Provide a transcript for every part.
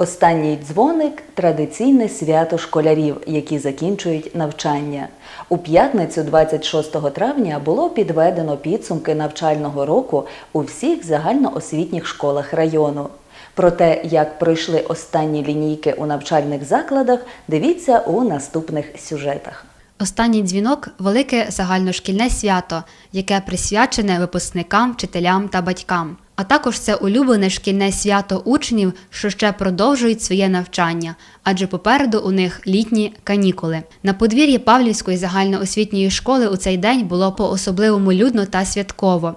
Останній дзвоник традиційне свято школярів, які закінчують навчання. У п'ятницю, 26 травня, було підведено підсумки навчального року у всіх загальноосвітніх школах району. Про те, як пройшли останні лінійки у навчальних закладах, дивіться у наступних сюжетах. Останній дзвінок велике загальношкільне свято, яке присвячене випускникам, вчителям та батькам. А також це улюблене шкільне свято учнів, що ще продовжують своє навчання, адже попереду у них літні канікули. На подвір'ї Павлівської загальноосвітньої школи у цей день було по-особливому людно та святково.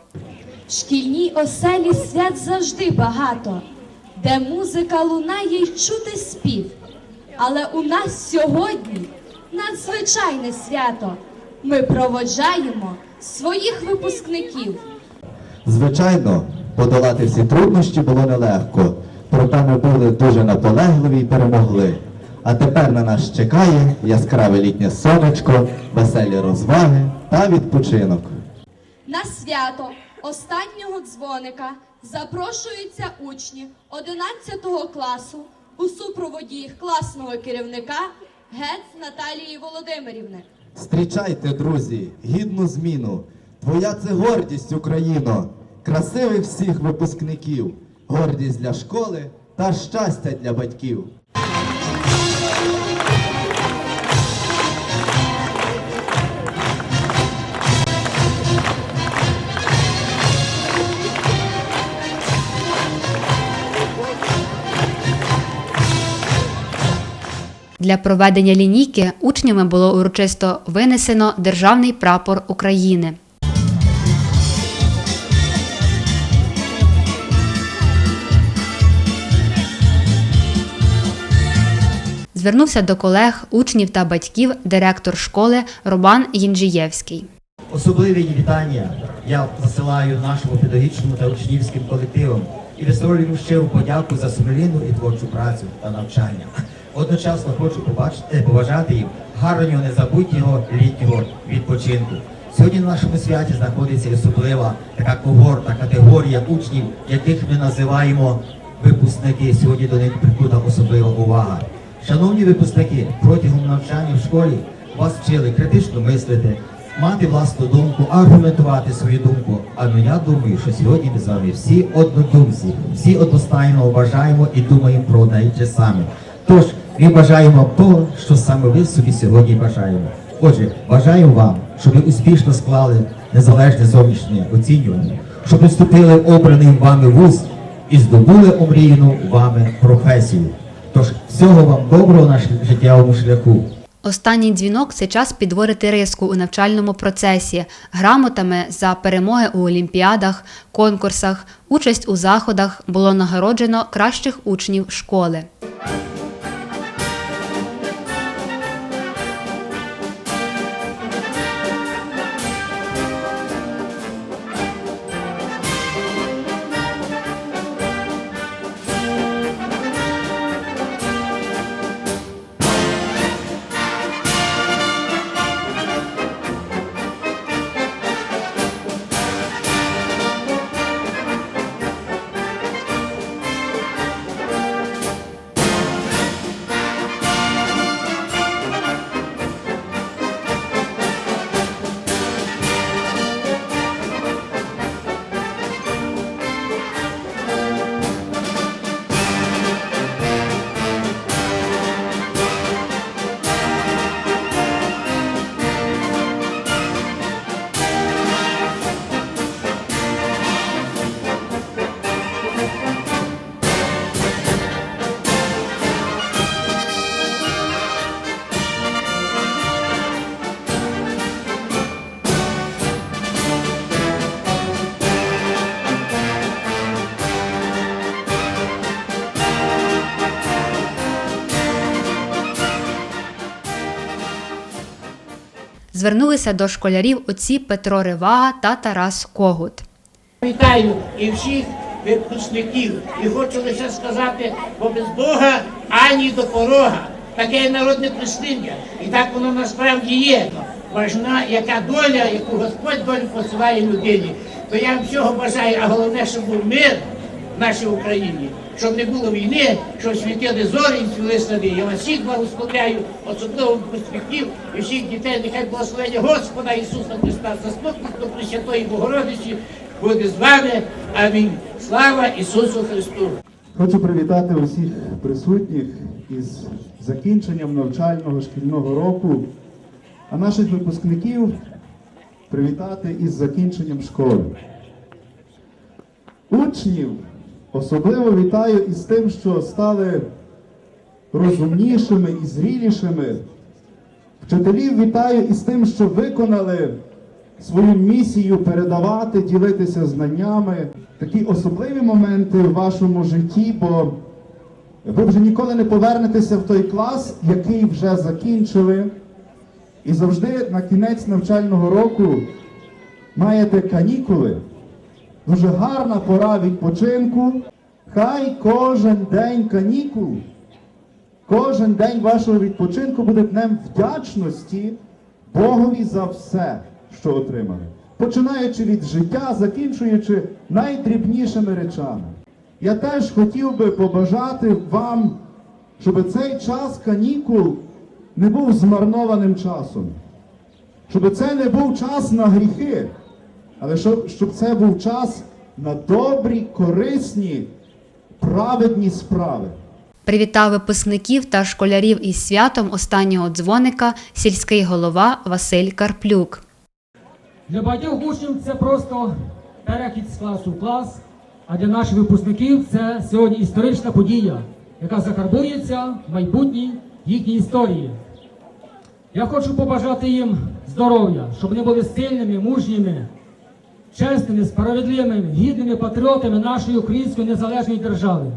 В шкільній оселі свят завжди багато, де музика лунає й чути спів. Але у нас сьогодні надзвичайне свято. Ми проводжаємо своїх випускників. Звичайно, подолати всі труднощі було нелегко, проте ми були дуже наполегливі і перемогли. А тепер на нас чекає яскраве літнє сонечко, веселі розваги та відпочинок. На свято останнього дзвоника запрошуються учні 11 класу у супроводі їх класного керівника Гец Наталії Володимирівни. Зустрічайте, друзі, гідну зміну. Твоя це гордість, Україно, красивих всіх випускників, гордість для школи та щастя для батьків. Для проведення лінійки учнями було урочисто винесено державний прапор України. Звернувся до колег, учнів та батьків директор школи Роман Єнджієвський. Особливі вітання я засилаю нашому педагогічному та учнівським колективам і висловлюю щиру подяку за сумлінну і творчу працю та навчання. Одночасно хочу побачити, побажати їм гарного незабутнього літнього відпочинку. Сьогодні на нашому святі знаходиться особлива така когорта, категорія учнів, яких ми називаємо випускники. Сьогодні до них прикута особлива увага. Шановні випускники, протягом навчання в школі вас вчили критично мислити, мати власну думку, аргументувати свою думку. А ну я думаю, що сьогодні ми з вами всі однодумці, всі одностайно вважаємо і думаємо про і те саме. Тож ми бажаємо того, що саме ви собі сьогодні бажаємо. Отже, бажаю вам, щоб ви успішно склали незалежне зовнішнє оцінювання, щоб вступили в обраний вами вуз і здобули омріяну вами професію. Тож всього вам доброго на життєвому шляху. Останній дзвінок це час підворити риску у навчальному процесі, грамотами за перемоги у олімпіадах, конкурсах, участь у заходах було нагороджено кращих учнів школи. Звернулися до школярів отці Петро Ривага та Тарас Когут. Вітаю і всіх випускників. І хочу лише сказати, бо без Бога ані до порога. Таке народне прислів'я. І так воно насправді є. Важна яка доля, яку Господь долю посилає людині. То я всього бажаю, а головне, щоб був мир, нашій Україні, щоб не було війни, щоб світили зорі і цвіли сади. Я вас всіх благословляю, особливо перспектив і всіх дітей, нехай благословення Господа Ісуса Христа, заступництво Пресвятої Богородиці буде з вами. Амінь. Слава Ісусу Христу! Хочу привітати усіх присутніх із закінченням навчального шкільного року, а наших випускників привітати із закінченням школи. Учнів особливо вітаю із тим, що стали розумнішими і зрілішими. Вчителів вітаю із тим, що виконали свою місію передавати, ділитися знаннями. Такі особливі моменти в вашому житті, бо ви вже ніколи не повернетеся в той клас, який вже закінчили. І завжди на кінець навчального року маєте канікули. Дуже гарна пора відпочинку. Хай кожен день канікул, кожен день вашого відпочинку буде днем вдячності Богові за все, що отримали. Починаючи від життя, закінчуючи найдрібнішими речами. Я теж хотів би побажати вам, щоб цей час канікул не був змарнованим часом. Щоб це не був час на гріхи, але щоб, щоб це був час на добрі, корисні, праведні справи. Привітав випускників та школярів із святом останнього дзвоника сільський голова Василь Карплюк. Для багатьох учнів це просто перехід з класу в клас, а для наших випускників це сьогодні історична подія, яка закарбується в майбутній їхній історії. Я хочу побажати їм здоров'я, щоб вони були сильними, мужніми, чесними, справедливими, гідними патріотами нашої української незалежної держави.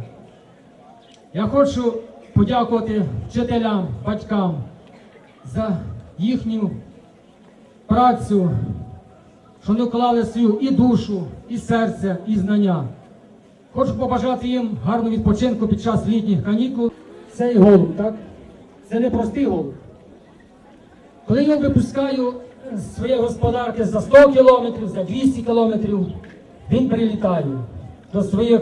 Я хочу подякувати вчителям, батькам за їхню працю, що вони вклали свою і душу, і серце, і знання. Хочу побажати їм гарного відпочинку під час літніх канікул. Цей голуб, так? Це не простий голуб. Коли я його випускаю з своєї господарки за 100 кілометрів, за 200 кілометрів, він прилітає до своїх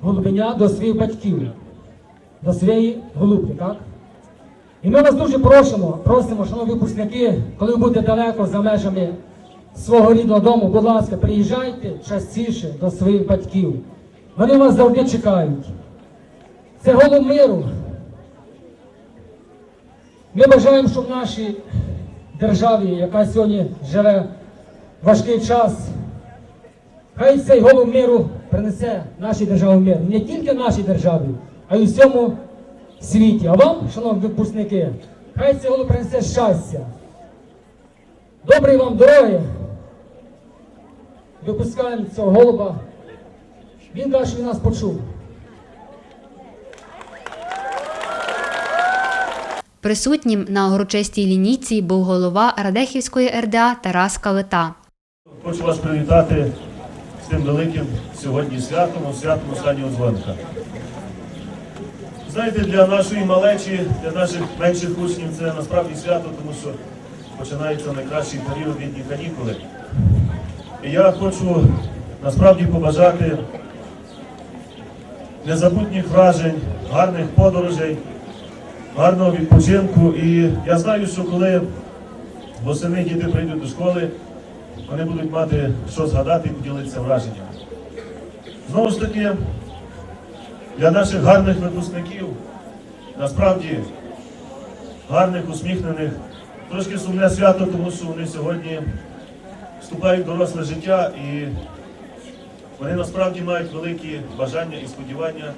голубенят, до своїх батьків, до своєї голубки, так? І ми вас дуже просимо, просимо, шановні випускники, коли ви будете далеко за межами свого рідного дому, будь ласка, приїжджайте частіше до своїх батьків. Вони вас завжди чекають. Це голуб миру. Ми бажаємо, щоб в нашій державі, яка сьогодні живе важкий час, хай цей голуб миру принесе нашій державі мир. Не тільки нашій державі, а й усьому світі. А вам, шановні випускники, хай цей голуб принесе щастя. Доброї вам дороги. Випускаємо цього голуба. Він що нас почув. Присутнім на урочистій лінійці був голова Радехівської РДА Тарас Калита. Хочу вас привітати з тим великим сьогодні святом, святом останнього дзвоника. Знаєте, для нашої малечі, для наших менших учнів це насправді свято, тому що починається найкращий період літні канікули. І я хочу насправді побажати незабутніх вражень, гарних подорожей, гарного відпочинку. І я знаю, що коли восени діти прийдуть до школи, вони будуть мати що згадати і поділитися враженнями. Знову ж таки, для наших гарних випускників, насправді гарних, усміхнених, трошки сумне свято, тому що вони сьогодні вступають в доросле життя і вони насправді мають великі бажання і сподівання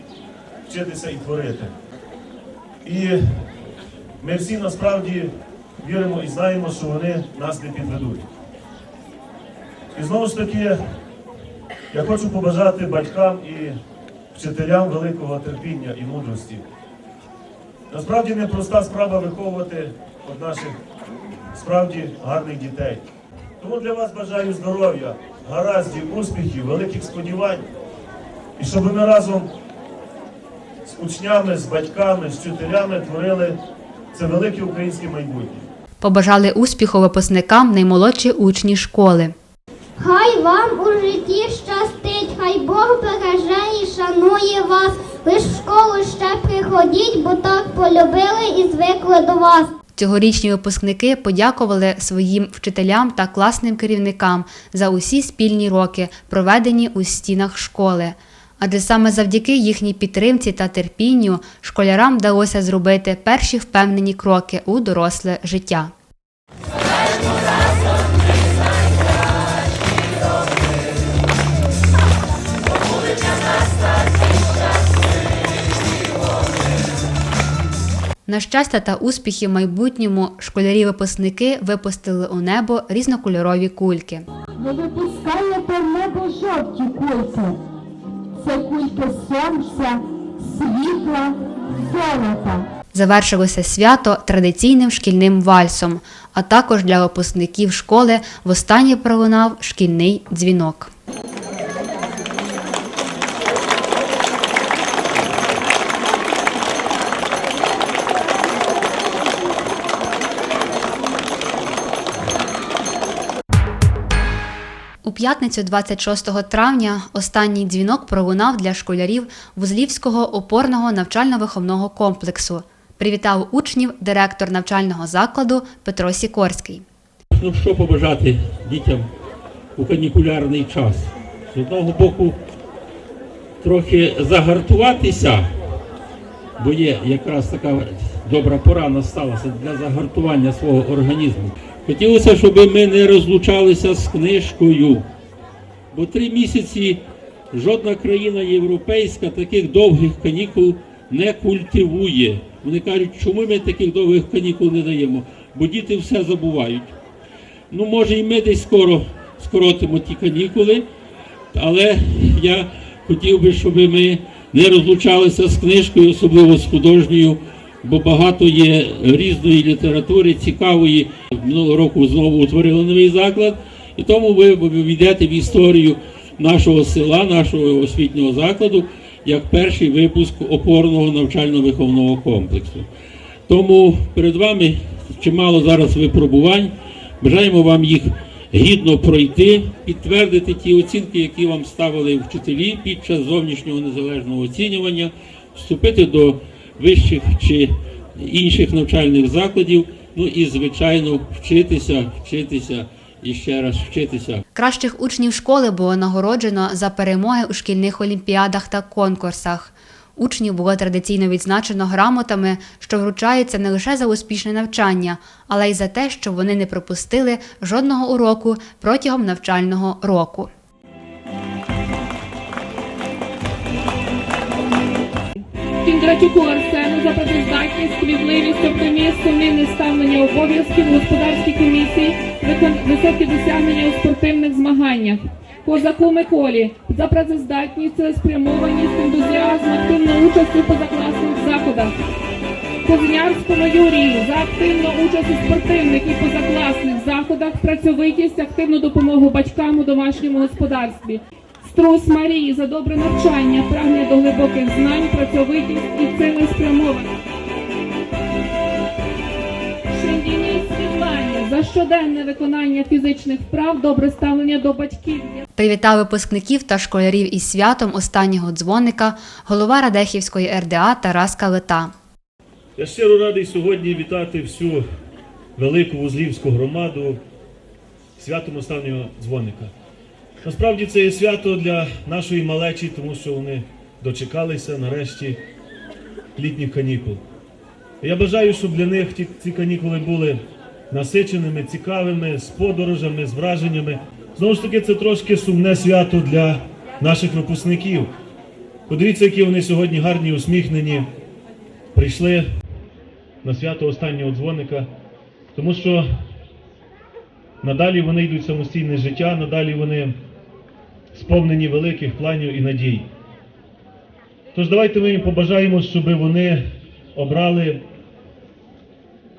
вчитися і творити. І ми всі насправді віримо і знаємо, що вони нас не підведуть. І знову ж таки, я хочу побажати батькам і вчителям великого терпіння і мудрості. Насправді непроста справа виховувати от наших справді гарних дітей. Тому для вас бажаю здоров'я, гараздів, успіхів, великих сподівань. І щоб ми разом учнями, з батьками, з вчителями творили це велике українське майбутнє. Побажали успіху випускникам наймолодші учні школи. Хай вам у житті щастить, хай Бог береже і шанує вас. Лиш в школу ще приходіть, бо так полюбили і звикли до вас. Цьогорічні випускники подякували своїм вчителям та класним керівникам за усі спільні роки, проведені у стінах школи. Адже саме завдяки їхній підтримці та терпінню школярам вдалося зробити перші впевнені кроки у доросле життя. На щастя та успіхи в майбутньому школярі-випускники випустили у небо різнокольорові кульки. Ви випускаєте небо жовті кульки. Це кульки сонця, світла, золота. Завершилося свято традиційним шкільним вальсом, а також для випускників школи востаннє пролунав шкільний дзвінок. П'ятницю 26 травня останній дзвінок пролунав для школярів Вузлівського опорного навчально-виховного комплексу. Привітав учнів директор навчального закладу Петро Сікорський. Ну що побажати дітям у канікулярний час? З одного боку, трохи загартуватися, бо є якраз така добра пора насталася для загартування свого організму. Хотілося, щоб ми не розлучалися з книжкою, бо три місяці жодна країна європейська таких довгих канікул не культивує. Вони кажуть, чому ми таких довгих канікул не даємо? Бо діти все забувають. Ну, може, і ми десь скоро скоротимо ті канікули, але я хотів би, щоб ми не розлучалися з книжкою, особливо з художньою, бо багато є різної літератури, цікавої. Минулого року знову утворили новий заклад, і тому ви війдете в історію нашого села, нашого освітнього закладу, як перший випуск опорного навчально-виховного комплексу. Тому перед вами чимало зараз випробувань. Бажаємо вам їх гідно пройти, підтвердити ті оцінки, які вам ставили вчителі під час зовнішнього незалежного оцінювання, вступити до вищих чи інших навчальних закладів. Ну і звичайно вчитися, вчитися і ще раз вчитися. Кращих учнів школи було нагороджено за перемоги у шкільних олімпіадах та конкурсах. Учнів було традиційно відзначено грамотами, що вручаються не лише за успішне навчання, але й за те, що вони не пропустили жодного уроку протягом навчального року. Кіндратюку Арсену за працездатність, квітливість, оптиміст, сумлінне ставлення обов'язків господарській комісії, високі досягнення у спортивних змаганнях. Козаку Миколі за працездатність, цілеспрямованість, ентузіазм, активну участь у позакласних заходах. Козинярському Юрію за активну участь у спортивних і позакласних заходах, працьовитість, активну допомогу батькам у домашньому господарстві. Струс Марії за добре навчання, прагнення до глибоких знань, працьовитість і цілеспрямованість. Шендіній Світлані за щоденне виконання фізичних вправ, добре ставлення до батьків. Привітав випускників та школярів із святом останнього дзвоника голова Радехівської РДА Тарас Калита. Я щиро радий сьогодні вітати всю велику вузлівську громаду святом останнього дзвоника. Насправді це є свято для нашої малечі, тому що вони дочекалися нарешті літніх канікул. Я бажаю, щоб для них ці канікули були насиченими, цікавими, з подорожами, з враженнями. Знову ж таки, це трошки сумне свято для наших випускників. Подивіться, які вони сьогодні гарні, усміхнені, прийшли на свято останнього дзвоника, тому що надалі вони йдуть самостійне життя, надалі вони сповнені великих планів і надій. Тож давайте ми їм побажаємо, щоб вони обрали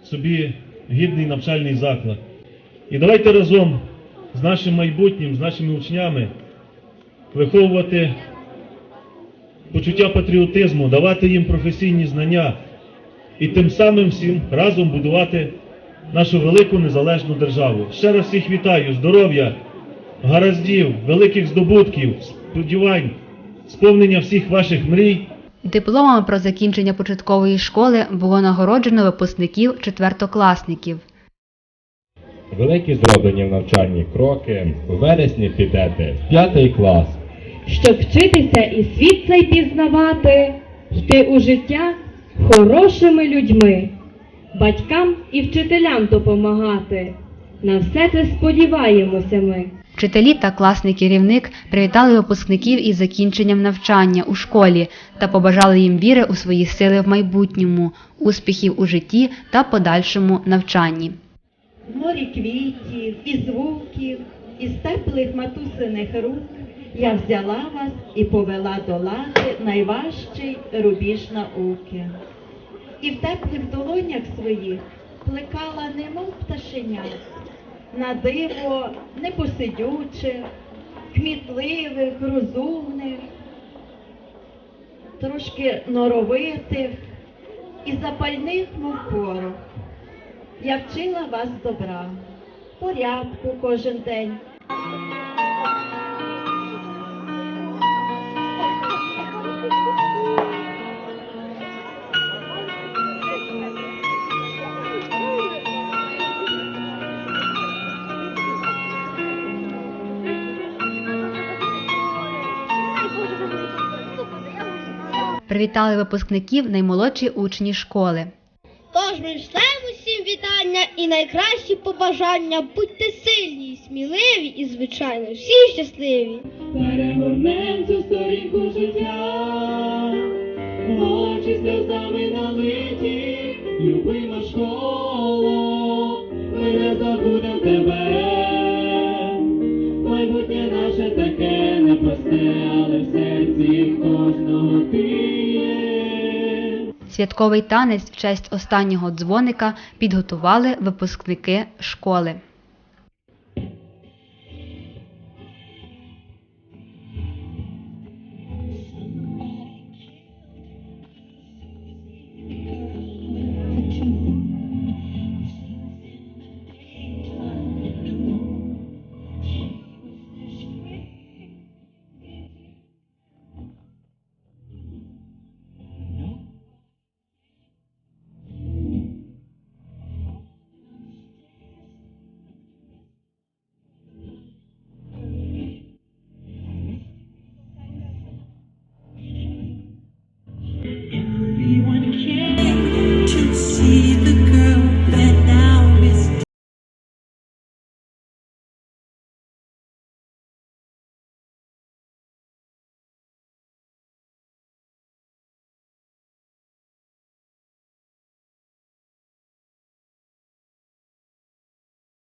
собі гідний навчальний заклад. І давайте разом з нашим майбутнім, з нашими учнями виховувати почуття патріотизму, давати їм професійні знання і тим самим всім разом будувати нашу велику незалежну державу. Ще раз всіх вітаю, здоров'я, гараздів, великих здобутків, сподівань, сповнення всіх ваших мрій. Дипломами про закінчення початкової школи було нагороджено випускників четвертокласників. Великі зроблені в навчанні кроки. У вересні підете в п'ятий клас. Щоб вчитися і світ цей пізнавати, йти у життя хорошими людьми, батькам і вчителям допомагати. На все це сподіваємося ми. Вчителі та класний керівник привітали випускників із закінченням навчання у школі та побажали їм віри у свої сили в майбутньому, успіхів у житті та подальшому навчанні. Морі квітів і звуків, із теплих матусиних рук я взяла вас і повела долати найважчий рубіж науки. І в теплих долонях своїх плекала немов пташеня, на диво непосидючих, кмітливих, розумних, трошки норовитих і запальних, мов порох. Я вчила вас добра, порядку кожен день. Привітали випускників наймолодші учні школи. Тож ми шлемо усім вітання і найкращі побажання. Будьте сильні, і сміливі і, звичайно, всі щасливі. Перегорнем цю сторінку життя, очі сльозами налиті, любима школа, ми не забудем тебе. Майбутнє наше таке непросте, але в серці кожного ти. Святковий танець в честь останнього дзвоника підготували випускники школи.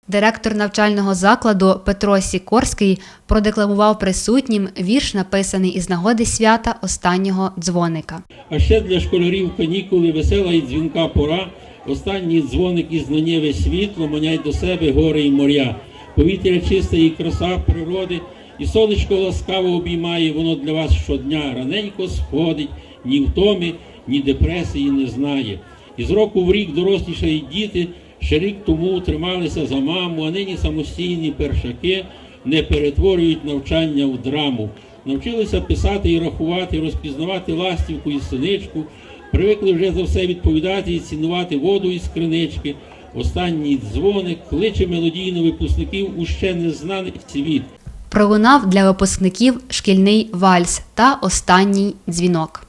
Директор навчального закладу Петро Сікорський продекламував присутнім вірш, написаний із нагоди свята останнього дзвоника. А ще для школярів канікули весела і дзвінка пора. Останній дзвоник і знанєве світло манять до себе гори і моря. Повітря чисте і краса природи, і сонечко ласкаво обіймає, воно для вас щодня раненько сходить, ні втоми, ні депресії не знає. І з року в рік дорослішають діти, ще рік тому трималися за маму, а нині самостійні першаки не перетворюють навчання в драму. Навчилися писати і рахувати, розпізнавати ластівку і синичку, привикли вже за все відповідати і цінувати воду із кринички. Останній дзвоник кличе мелодійно випускників у ще незнаний світ. Пролунав для випускників шкільний вальс та останній дзвінок.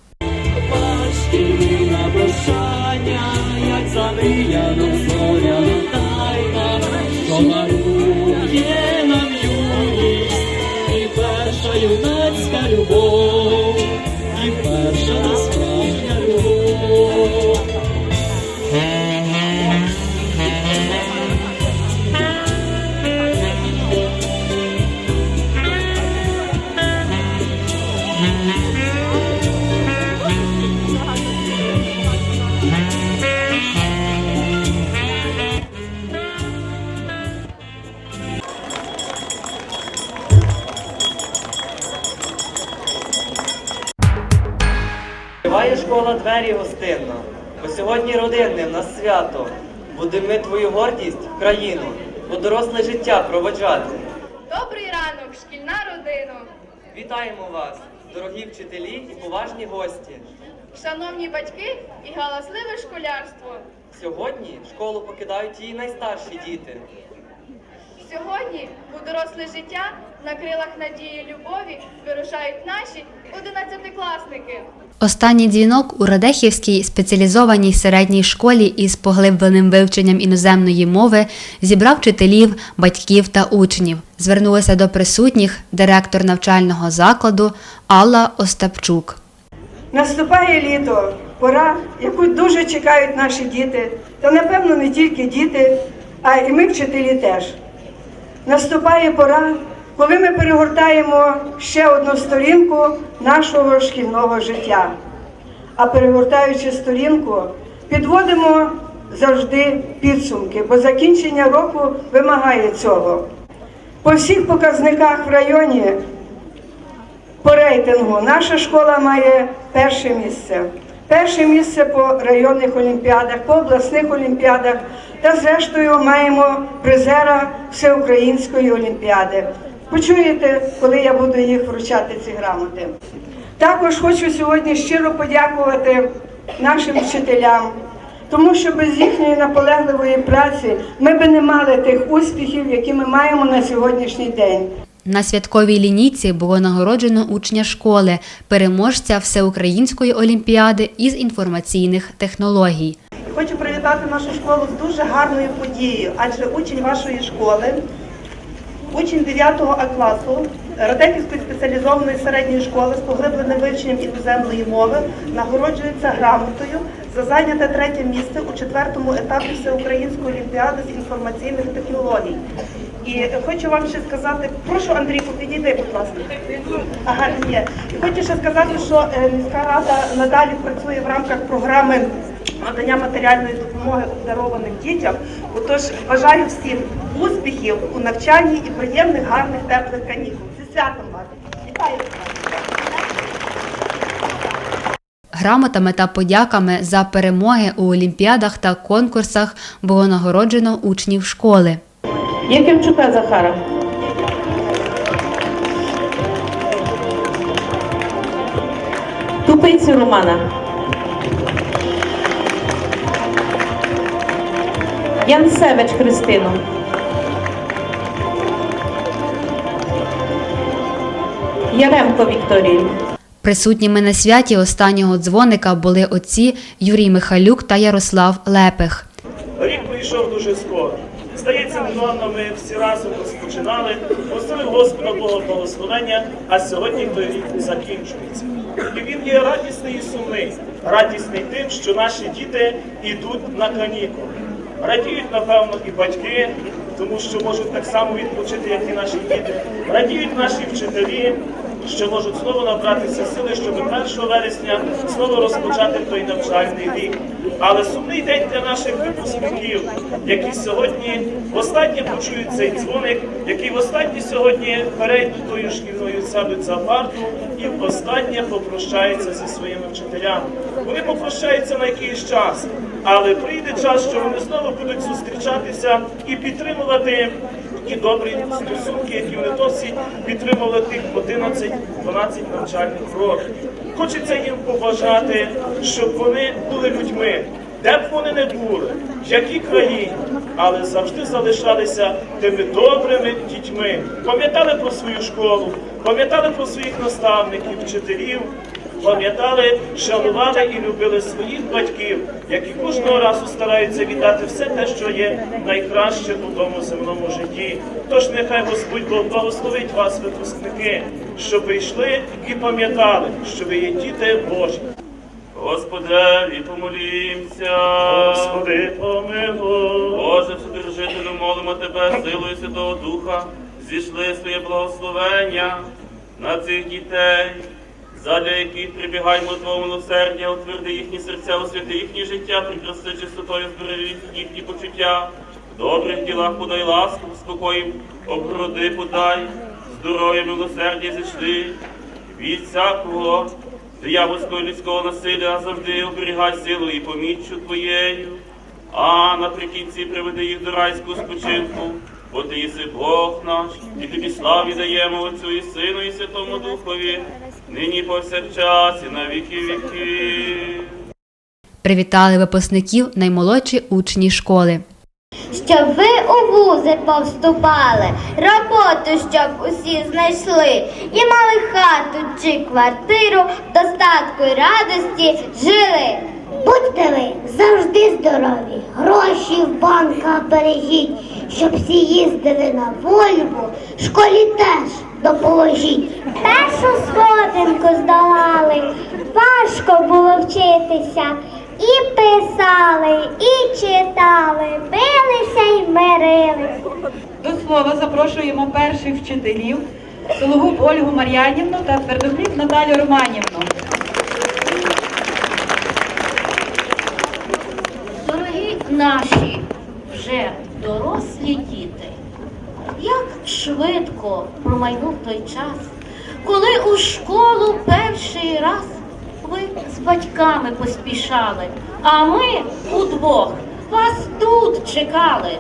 Відкриває школа двері гостинно, бо сьогодні родинне в нас свято. Будемо ми твою гордість країну, у доросле життя проводжати. Добрий ранок, шкільна родина. Вітаємо вас, дорогі вчителі і поважні гості. Шановні батьки і галасливе школярство. Сьогодні школу покидають її найстарші діти. Сьогодні у доросле життя на крилах надії любові вирушають наші одинадцятикласники. Останній дзвінок у Радехівській спеціалізованій середній школі із поглибленим вивченням іноземної мови зібрав вчителів, батьків та учнів. Звернулася до присутніх директор навчального закладу Алла Остапчук. Наступає літо, пора, яку дуже чекають наші діти, та напевно не тільки діти, а і ми, вчителі, теж. Наступає пора, коли ми перегортаємо ще одну сторінку нашого шкільного життя. А перегортаючи сторінку, підводимо завжди підсумки, бо закінчення року вимагає цього. По всіх показниках в районі по рейтингу наша школа має перше місце. Перше місце по районних олімпіадах, по обласних олімпіадах та зрештою маємо призера всеукраїнської олімпіади. Почуєте, коли я буду їх вручати ці грамоти. Також хочу сьогодні щиро подякувати нашим вчителям, тому що без їхньої наполегливої праці ми би не мали тих успіхів, які ми маємо на сьогоднішній день. На святковій лінійці було нагороджено учня школи, переможця всеукраїнської олімпіади із інформаційних технологій. Хочу привітати нашу школу з дуже гарною подією, адже учень вашої школи, учень 9 А класу Радехівської спеціалізованої середньої школи з поглибленим вивченням іноземної мови нагороджується грамотою за зайняте третє місце у четвертому етапі Всеукраїнської олімпіади з інформаційних технологій. І хочу вам ще сказати, прошу Андрійку, підійди, будь ласка. Ага, ні. І хочу ще сказати, що е, міська рада надалі працює в рамках програми надання матеріальної допомоги обдарованим дітям. Отож, бажаю всім успіхів у навчанні і приємних, гарних, теплих канікул. Зі святом вас! Вітаю! Грамотами та подяками за перемоги у олімпіадах та конкурсах було нагороджено учнів школи. Якимчука Захара. Тупицю Романа. Янсевич Христину. Яремко Вікторію. Присутніми на святі останнього дзвоника були отці Юрій Михайлюк та Ярослав Лепих. Рік прийшов дуже скоро. Здається, недавно ми всі разом розпочинали, просили Господа Бога благословення, а сьогодні той рік закінчується. І він є радісний і сумний. Радісний тим, що наші діти йдуть на канікули. Радіють, напевно, і батьки, тому що можуть так само відпочити, як і наші діти. Радіють наші вчителі, що можуть знову набратися сили, щоб 1 вересня знову розпочати той навчальний рік. Але сумний день для наших випускників, які сьогодні востаннє почують цей дзвоник, які востаннє сьогодні перейдуть тою шкільною сядуть за парту і востаннє попрощаються зі своїми вчителями. Вони попрощаються на якийсь час, але прийде час, що вони знову будуть зустрічатися і підтримувати ті добрі стосунки, які вони досі підтримували тих 11-12 навчальних років. Хочеться їм побажати, щоб вони були людьми, де б вони не були, в якій країні, але завжди залишалися тими добрими дітьми. Пам'ятали про свою школу, пам'ятали про своїх наставників, вчителів, пам'ятали, шанували і любили своїх батьків, які кожного разу стараються віддати все те, що є найкраще у тому земному житті. Тож нехай Господь Бог благословить вас, випускники, щоб ви йшли і пам'ятали, що ви є діти Божі. Господи, помолімся. Господи, помилуй. Боже, Вседержителю, молимо Тебе, силою Святого Духа, зійшли своє благословення на цих дітей, задля яких прибігаємо Твого милосердя, утверди їхні серця, освяти їхнє життя, прикраси чистотою збери їхні почуття. В добрих ділах подай ласку, спокоїм, оброди подай, здоров'я, милосердя зійшли від всякого диявольського людського насилля завжди оберігай силу і поміччю твоєю, а наприкінці приведи їх до райського спочинку. бо ти єси Бог наш, і тобі славі даємо Отцю і Сину, і Святому Духові, нині повсякчас і на віки віків. Привітали випускників наймолодші учні школи. Щоб ви у вузи повступали, роботу, щоб усі знайшли, і мали хату чи квартиру, в достатку й радості жили. Будьте ви завжди здорові, гроші в банках бережіть, щоб всі їздили на Вольву, школі теж допоможіть. Першу сходинку здолали, важко було вчитися. І писали, і читали, билися й мирились. До слова запрошуємо перших вчителів Сологуб Ольгу Мар'янівну та Твердохліб Наталю Романівну. Дорогі наші вже дорослі швидко промайнув той час, коли у школу перший раз ви з батьками поспішали, а ми удвох вас тут чекали.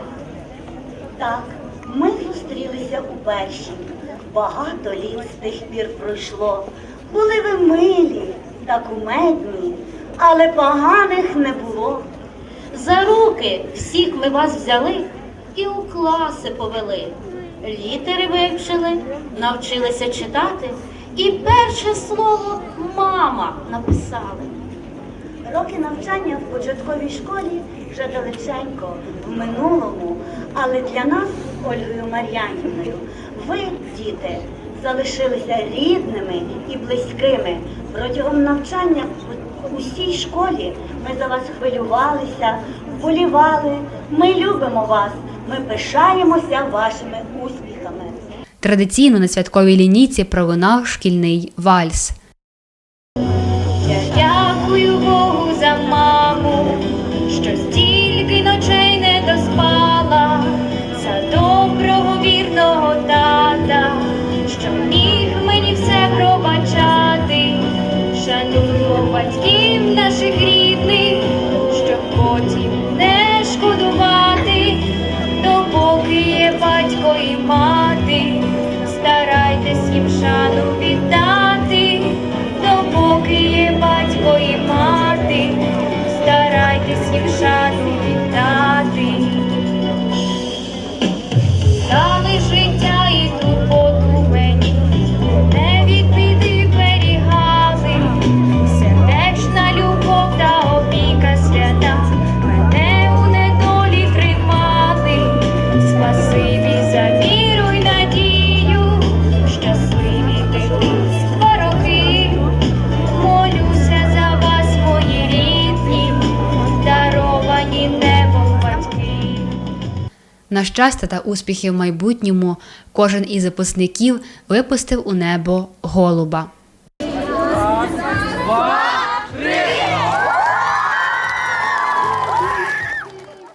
Так, ми зустрілися у першій. Багато літ з тих пір пройшло. Були ви милі та кумедні, але поганих не було. За руки всіх ми вас взяли і у класи повели. Літери вивчили, навчилися читати, і перше слово мама написали. Роки навчання в початковій школі вже далеченько в минулому, але для нас, Ольгою Мар'янівною, ви, діти, залишилися рідними і близькими. Протягом навчання в усій школі ми за вас хвилювалися, вболівали. Ми любимо вас, ми пишаємося вашими. Традиційно на святковій лінійці пролунав шкільний вальс. На щастя та успіхи в майбутньому кожен із записників випустив у небо голуба.